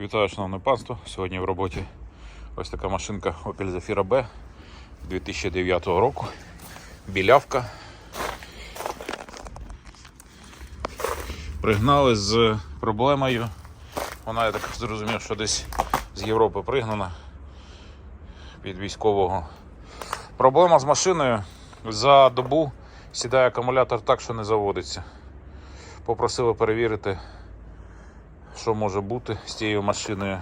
Вітаю, шановне панство. Сьогодні в роботі ось така машинка Opel Zafira B 2009 року. Білявка. Пригнали з проблемою. Вона, я так зрозумів, що десь з Європи пригнана під військового. Проблема з машиною. За добу сідає акумулятор так, що не заводиться. Попросили перевірити що може бути з цією машиною.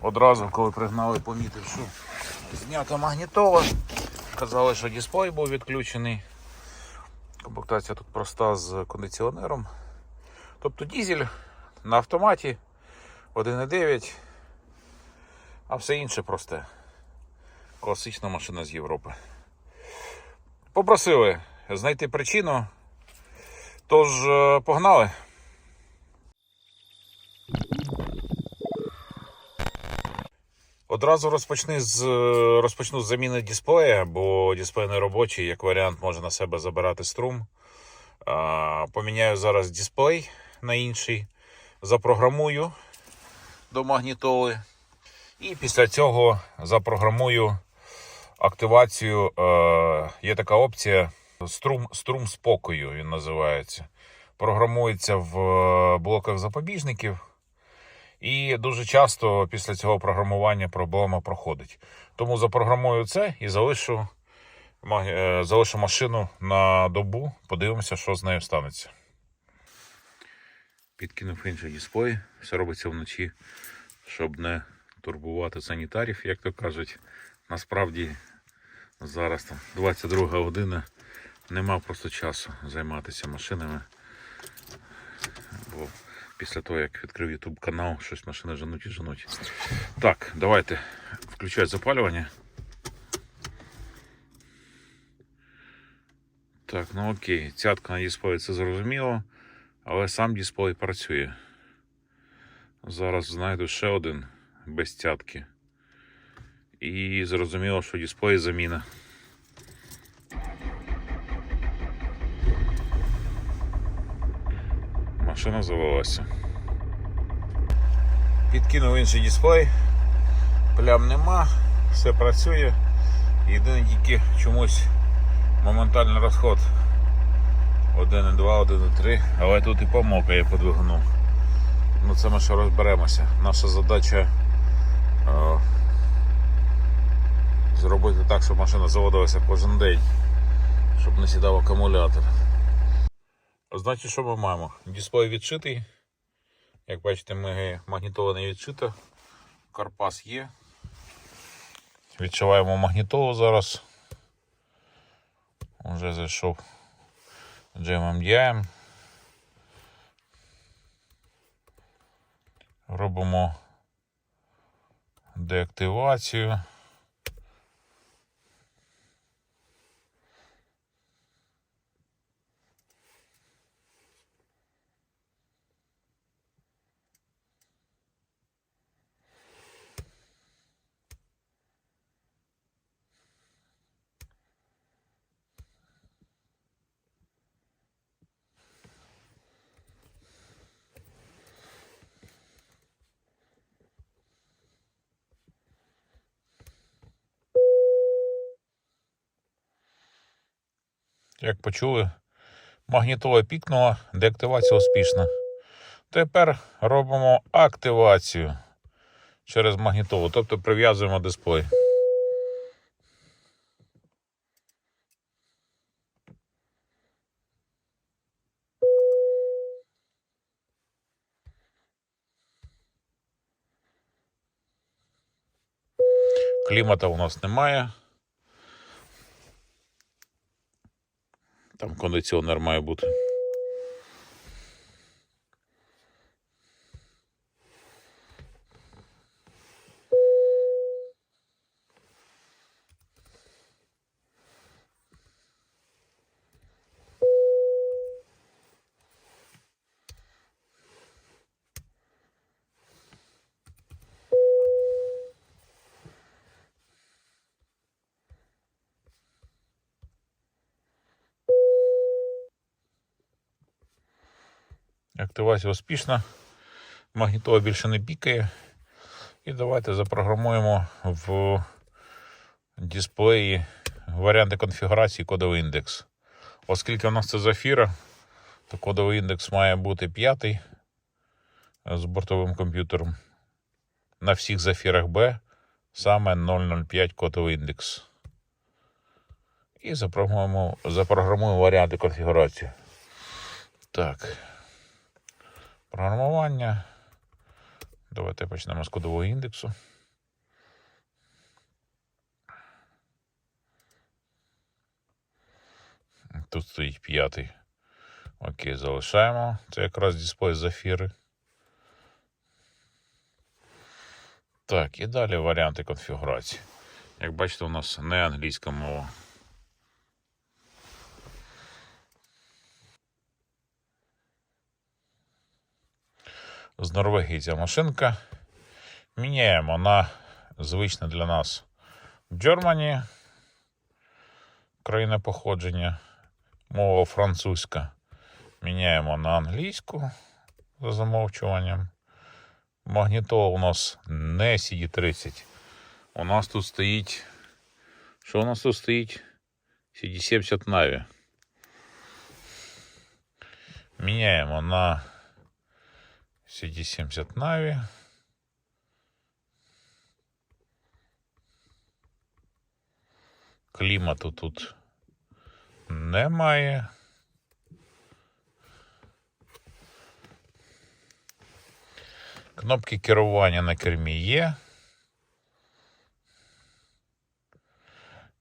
Одразу, коли пригнали, помітив, що знята магнітола. Казали, що дисплей був відключений. Комплектація тут проста з кондиціонером. Тобто дізель на автоматі 1,9, а все інше просте. Класична машина з Європи. Попросили знайти причину. Тож, е, погнали. Одразу розпочни з, е, розпочну з заміни дисплея, бо дисплей не робочий, як варіант, може на себе забирати струм. Поміняю зараз дисплей на інший, запрограмую до магнітоли. І після цього запрограмую активацію. Е, Є така опція струм, струм спокою, він називається. Програмується в е, блоках запобіжників. І дуже часто після цього програмування проблема проходить. Тому запрограмую це і залишу, е, залишу машину на добу. Подивимося, що з нею станеться. Підкинув інший дисплей. Все робиться вночі, щоб не турбувати санітарів, як то кажуть. Насправді зараз там 22 година. Нема просто часу займатися машинами. Бо після того, як відкрив YouTube канал, щось машини женуть і женуть. Так, давайте включати запалювання. Так, ну окей, цятка на дисплеї це зрозуміло, але сам дисплей працює. Зараз знайду ще один без цятки. І зрозуміло, що дисплей заміна. Машина завелася. Підкинув інший дисплей. Плям нема, все працює. Єдине тільки чомусь моментальний розход 1,2, 1,3, але тут і помилка є по двигуну. Ну це ми ще розберемося. Наша задача е, зробити так, щоб машина заводилася кожен день, щоб не сідав акумулятор. Значить, що ми маємо? Дисплей відшитий. Як бачите, магнітола не відшита. Карпас є. Відчуваємо магнітолу зараз. Уже зайшов дієм. Робимо деактивацію. Як почули, магнітола пікнула, деактивація успішна. Тепер робимо активацію через магнітолу, тобто прив'язуємо дисплей. Клімата у нас немає. Там кондиціонер має бути. Активація успішна. Магнітола більше не пікає. І давайте запрограмуємо в дисплеї варіанти конфігурації кодовий індекс. Оскільки у нас це зафіра, то кодовий індекс має бути п'ятий з бортовим комп'ютером. На всіх зафірах B саме 005 кодовий індекс. І запрограмуємо, запрограмуємо варіанти конфігурації. Так. Програмування. Давайте почнемо з кодового індексу. Тут стоїть п'ятий. Окей, залишаємо. Це якраз дисплей зафіри. Так, і далі варіанти конфігурації. Як бачите, у нас не англійська мова. З Норвегії ця машинка. Міняємо на звичне для нас Germany, країна походження, мова французька. Міняємо на англійську за замовчуванням. Магнітола у нас не CD30. У нас тут стоїть. Що у нас тут стоїть? CD70 Navi. Міняємо на CD70 Navi. Клімату тут немає. Кнопки керування на кермі є.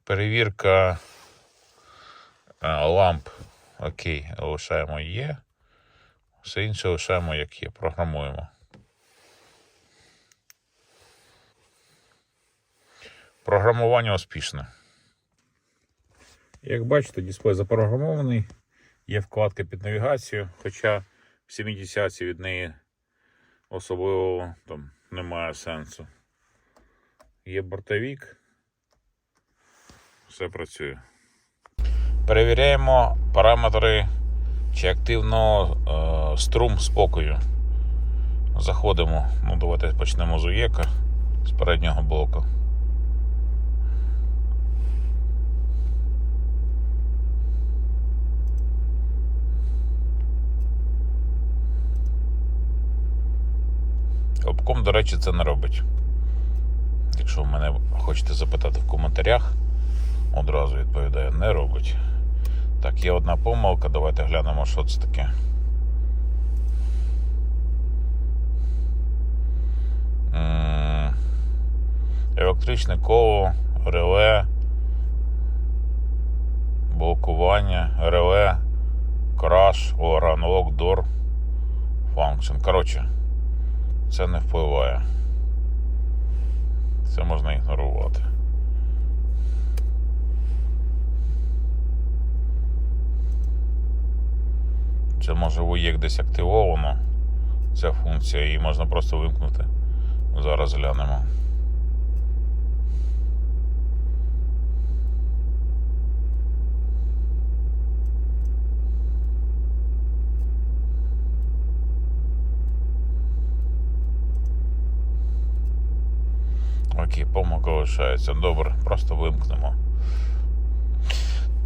Перевірка ламп. Окей, лишаємо є. Все інше лишаємо як є. Програмуємо. Програмування успішне. Як бачите, дисплей запрограмований. Є вкладка під навігацію, хоча в 70 від неї особливо там немає сенсу. Є бортовік. Все працює. Перевіряємо параметри чи активно е, струм спокою. Заходимо, ну давайте почнемо з уєка з переднього блоку. Обком, до речі, це не робить. Якщо ви мене хочете запитати в коментарях, одразу відповідаю, не робить. Так, є одна помилка, давайте глянемо, що це таке. Електричне коло, реле, блокування, реле, краш, Lock Door Function. Коротше, це не впливає. Це можна ігнорувати. Це може УЄК десь активовано ця функція, і можна просто вимкнути. Зараз глянемо. Окей, помилка лишається. Добре, просто вимкнемо.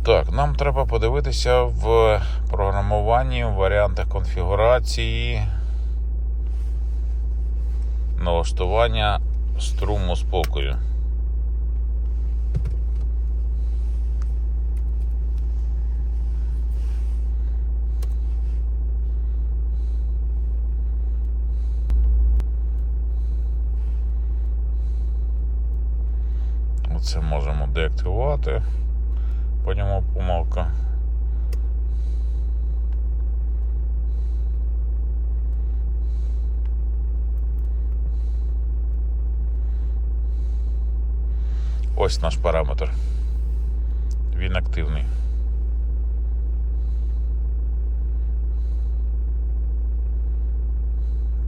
Так, нам треба подивитися в програмуванні, в варіантах конфігурації, налаштування струму спокою. Оце можемо деактивувати. По ньому помилка. Ось наш параметр. Він активний.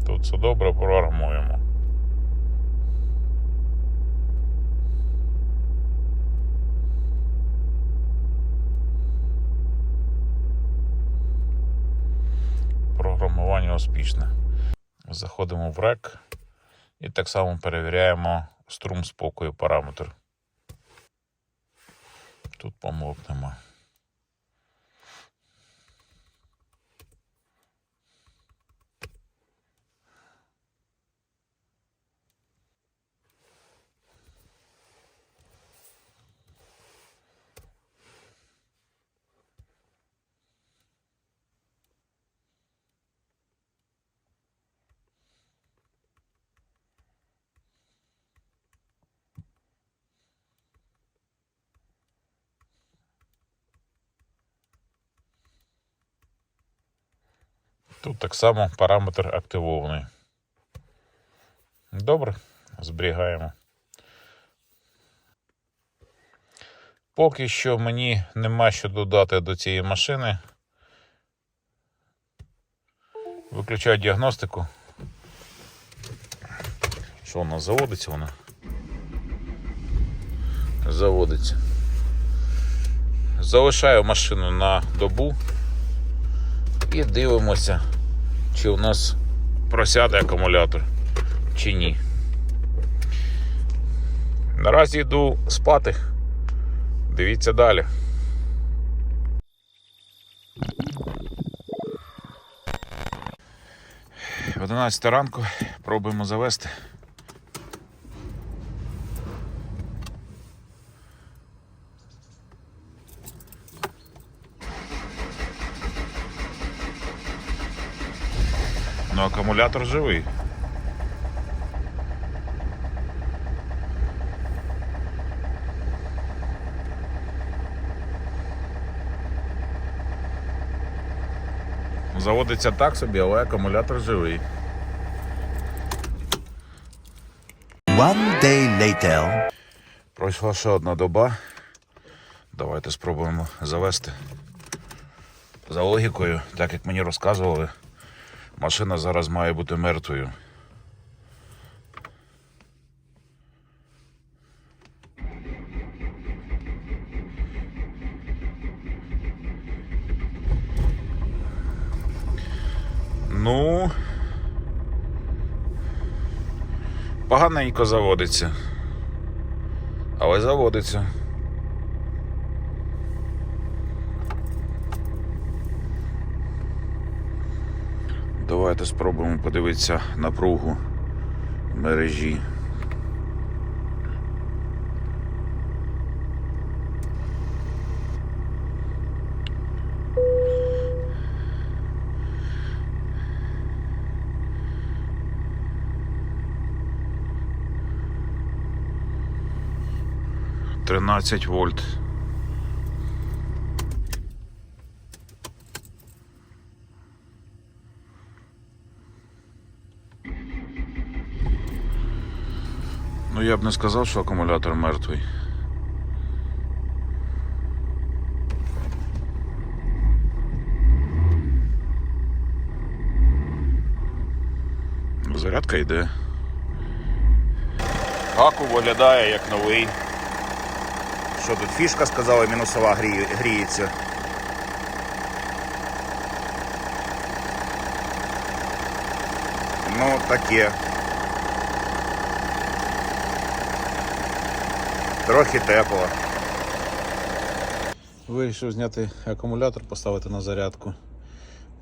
Тут все добре, програмуємо. Програмування успішне. Заходимо в рек і так само перевіряємо струм спокою параметр. Тут помилок нема. Тут так само параметр активований. Добре, зберігаємо. Поки що мені нема що додати до цієї машини. Виключаю діагностику. Що вона заводиться вона? Заводиться. Залишаю машину на добу і дивимося, чи у нас просяде акумулятор, чи ні. Наразі йду спати. Дивіться далі. В 11 ранку пробуємо завести. Ну, акумулятор живий. Заводиться так собі, але акумулятор живий. One day later. Пройшла ще одна доба. Давайте спробуємо завести. За логікою, так як мені розказували, машина зараз має бути мертвою. Ну. Поганенько заводиться. Але заводиться. Давайте спробуємо подивитися напругу мережі. Тринадцять вольт. Ну я б не сказав, що акумулятор мертвий. Зарядка йде. Аку виглядає як новий. Що тут фішка сказала, мінусова гріє, гріється. Ну, таке. Трохи тепло. Вирішив зняти акумулятор, поставити на зарядку.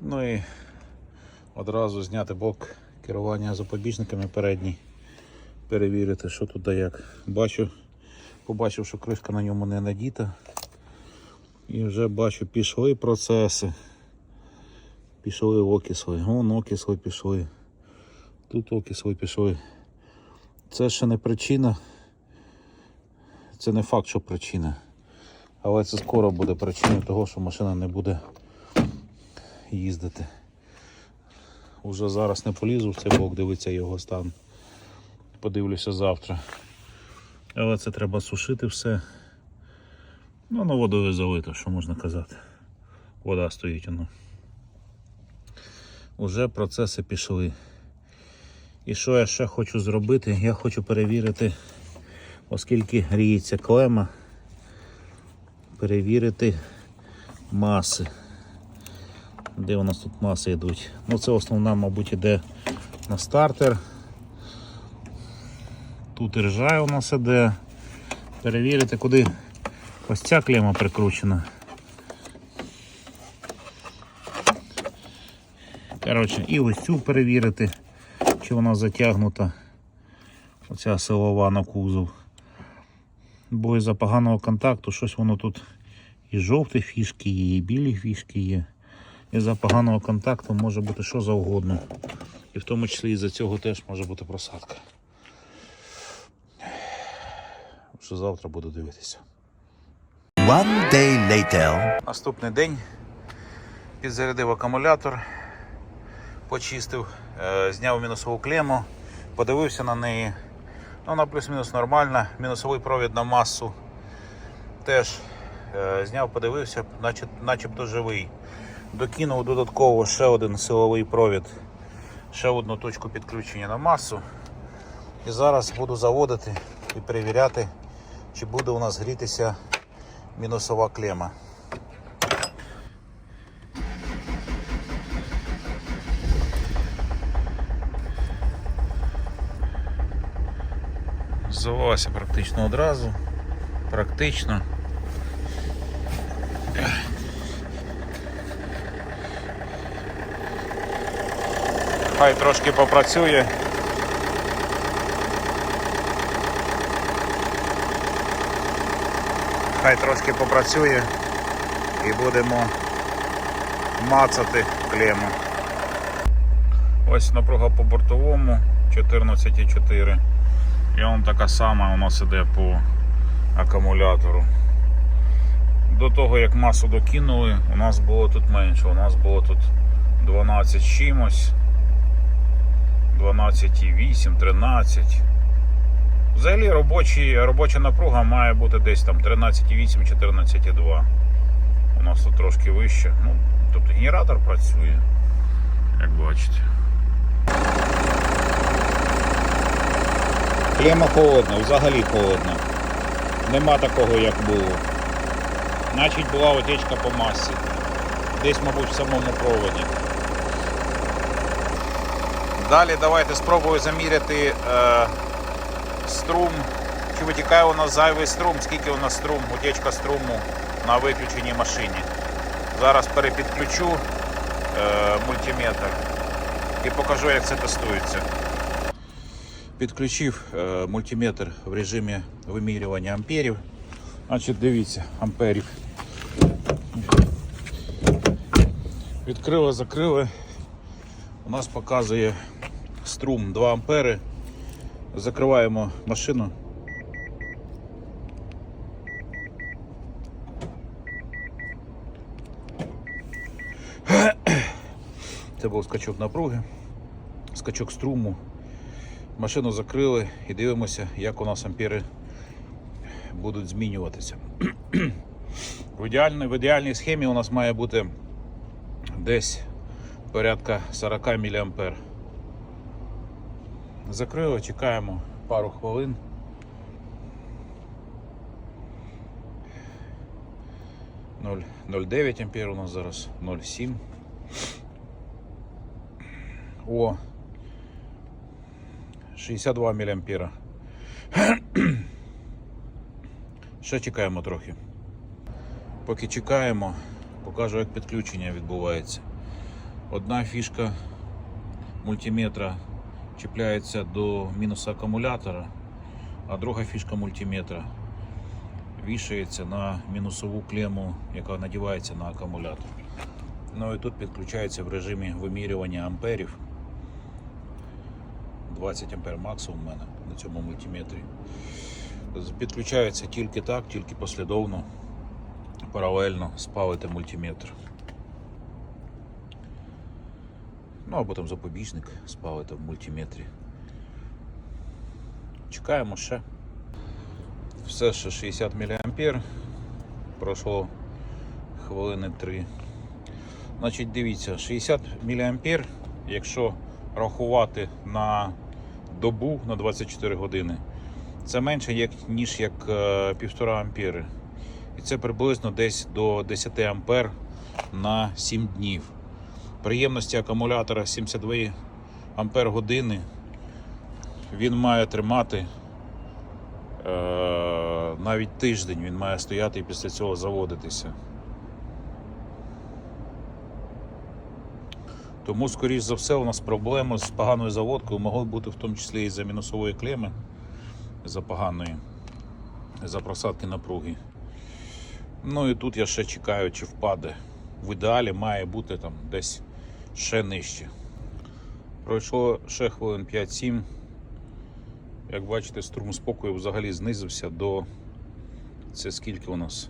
Ну і одразу зняти блок керування запобіжниками передній. Перевірити, що тут да як. Бачу, побачив, що кришка на ньому не надіта. І вже бачу, пішли процеси. Пішли окисли. Вон окисли пішли. Тут окисли пішли. Це ще не причина. Це не факт, що причина. Але це скоро буде причиною того, що машина не буде їздити. Уже зараз не полізу в цей блок, дивиться його стан. Подивлюся завтра. Але це треба сушити все. Ну, на водою залито, що можна казати. Вода стоїть воно. Уже процеси пішли. І що я ще хочу зробити? Я хочу перевірити, оскільки гріється клема, перевірити маси. Де у нас тут маси йдуть? Ну це основна, мабуть, іде на стартер. Тут іржа у нас іде. Перевірити, куди ось ця клема прикручена. Коротше, і ось цю перевірити, чи вона затягнута. Оця силова на кузов. Бо із-за поганого контакту щось воно тут і жовті фішки є, і білі фішки є. Із-за поганого контакту може бути що завгодно. І в тому числі із-за цього теж може бути просадка. Що завтра буду дивитися. One day later. Наступний день підзарядив акумулятор, почистив, е, зняв мінусову клему, подивився на неї. Ну, Вона плюс-мінус нормальна. Мінусовий провід на масу теж е, зняв, подивився, наче, начебто живий. Докинув додатково ще один силовий провід, ще одну точку підключення на масу. І зараз буду заводити і перевіряти, чи буде у нас грітися мінусова клема. Завелася практично одразу. Практично. Хай трошки попрацює. Хай трошки попрацює і будемо мацати клему. Ось напруга по бортовому 14,4. І он така сама у нас іде по акумулятору. До того як масу докинули, у нас було тут менше. У нас було тут 12 з чимось. 12,8, 13. Взагалі робочі, робоча напруга має бути десь там 13,8, 14,2. У нас тут трошки вище. Ну, тобто генератор працює, як бачите. Клема холодна, взагалі холодна. Нема такого, як було. Значить була утечка по масі. Десь, мабуть, в самому проводі. Далі давайте спробую заміряти е, струм. Чи витікає у нас зайвий струм, скільки у нас струм, утечка струму на виключеній машині. Зараз перепідключу е, мультиметр і покажу, як це тестується. Підключив е, мультиметр в режимі вимірювання амперів. Значить, дивіться, амперів. Відкрили, закрили. У нас показує струм 2 ампери. Закриваємо машину. Це був скачок напруги, скачок струму. Машину закрили і дивимося, як у нас ампери будуть змінюватися. В ідеальній, в ідеальній схемі у нас має бути десь порядка 40 мА. Закрили, чекаємо пару хвилин. Ноль- 0,9 ампер у нас зараз 0,7. О, 62 мА. Ще чекаємо трохи. Поки чекаємо, покажу, як підключення відбувається. Одна фішка мультиметра чіпляється до мінуса акумулятора, а друга фішка мультиметра вішається на мінусову клему, яка надівається на акумулятор. Ну і тут підключається в режимі вимірювання амперів. 20 ампер максимум у мене на цьому мультиметрі. Підключається тільки так, тільки послідовно, паралельно спалити мультиметр. Ну або там запобіжник спалити в мультиметрі. Чекаємо ще. Все ще 60 мА. Пройшло хвилини 3. Значить, дивіться, 60 мА, якщо рахувати на добу на 24 години, це менше як, ніж як е, 1,5 ампери. І це приблизно десь до 10 ампер на 7 днів. Приємності акумулятора 72 ампер години. Він має тримати е, навіть тиждень, він має стояти і після цього заводитися. Тому, скоріш за все, у нас проблеми з поганою заводкою могли бути в тому числі і за мінусової клеми, за поганої, за просадки напруги. Ну і тут я ще чекаю, чи впаде. В ідеалі має бути там десь ще нижче. Пройшло ще хвилин 5-7. Як бачите, струм спокою взагалі знизився до. Це скільки у нас?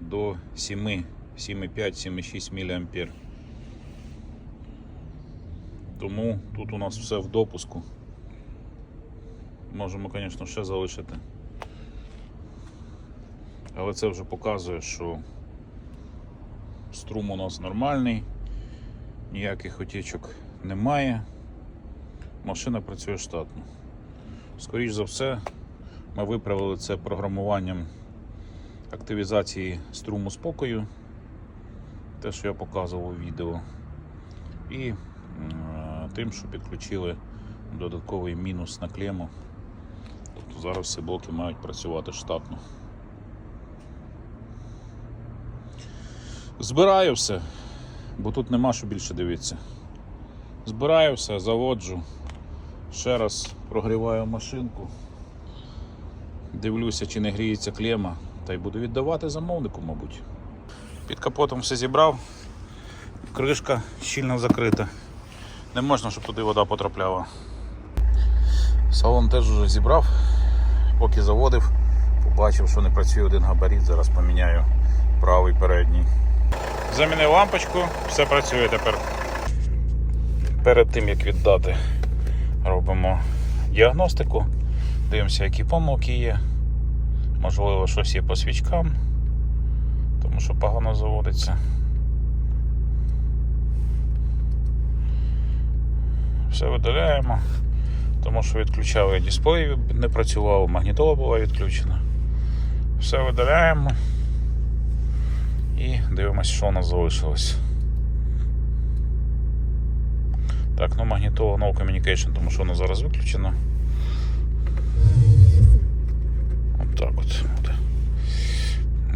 До 7, 7,5-7,6 мА. Тому тут у нас все в допуску. Можемо, звісно, ще залишити. Але це вже показує, що струм у нас нормальний, ніяких отічок немає. Машина працює штатно. Скоріше за все, ми виправили це програмуванням активізації струму спокою, те, що я показував у відео, і тим, що підключили додатковий мінус на клему. Тобто зараз всі блоки мають працювати штатно. Збираю все, бо тут нема що більше дивитися. Збираю все, заводжу. Ще раз прогріваю машинку. Дивлюся, чи не гріється клема, та й буду віддавати замовнику, мабуть. Під капотом все зібрав, кришка щільно закрита. Не можна, щоб туди вода потрапляла. Салон теж вже зібрав, поки заводив, побачив, що не працює один габарит, зараз поміняю правий передній. Замінив лампочку, все працює тепер. Перед тим як віддати, робимо діагностику, дивимося, які помилки є. Можливо, щось є по свічкам, тому що погано заводиться. Все видаляємо, тому що відключали дисплей, не працював, магнітола була відключена. Все видаляємо і дивимося, що у нас залишилось. Так, ну магнітола no communication, тому що воно зараз виключено. От от.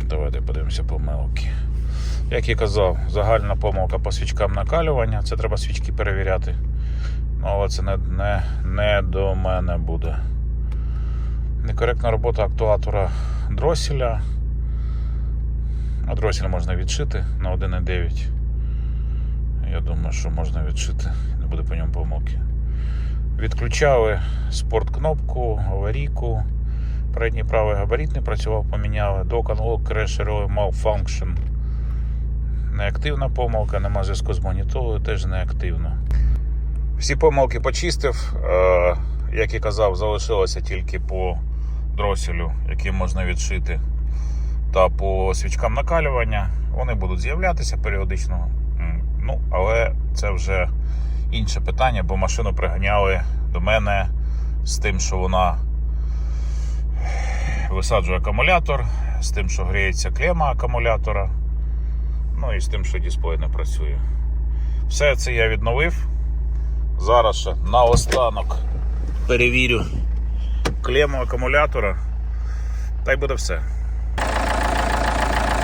Давайте подивимося помилки. Як я казав, загальна помилка по свічкам накалювання. Це треба свічки перевіряти. Але це не, не, не до мене буде. Некоректна робота актуатора дроселя. А можна відшити на 1,9. Я думаю, що можна відшити, не буде по ньому помилки. Відключали спорт-кнопку, аварійку. Передній правий габарит не працював, поміняли. Crash Relay Malfunction. Неактивна помилка, нема зв'язку з монітолою, теж неактивно. Всі помилки почистив. Е, як і казав, залишилося тільки по дроселю, який можна відшити, та по свічкам накалювання. Вони будуть з'являтися періодично. Ну, але це вже інше питання, бо машину приганяли до мене з тим, що вона висаджує акумулятор, з тим, що гріється клема акумулятора, ну і з тим, що дисплей не працює. Все це я відновив. Зараз ще наостанок перевірю клему акумулятора. Та й буде все.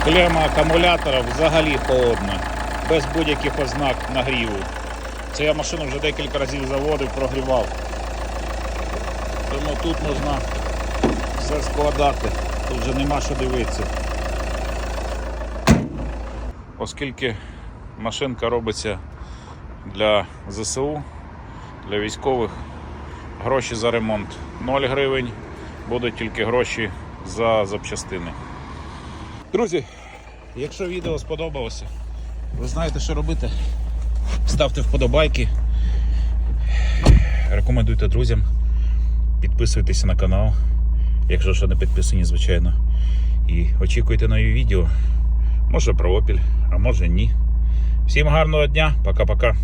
Клема акумулятора взагалі холодна, без будь-яких ознак нагріву. Це я машину вже декілька разів заводив, прогрівав. Тому тут можна все складати, тут вже нема що дивитися. Оскільки машинка робиться для ЗСУ, для військових, гроші за ремонт 0 гривень, будуть тільки гроші за запчастини. Друзі, якщо відео сподобалося, ви знаєте, що робити. Ставте вподобайки, рекомендуйте друзям, підписуйтесь на канал, якщо ще не підписані, звичайно. І очікуйте нові відео. Може про Опіль, а може ні. Всім гарного дня, пока-пока.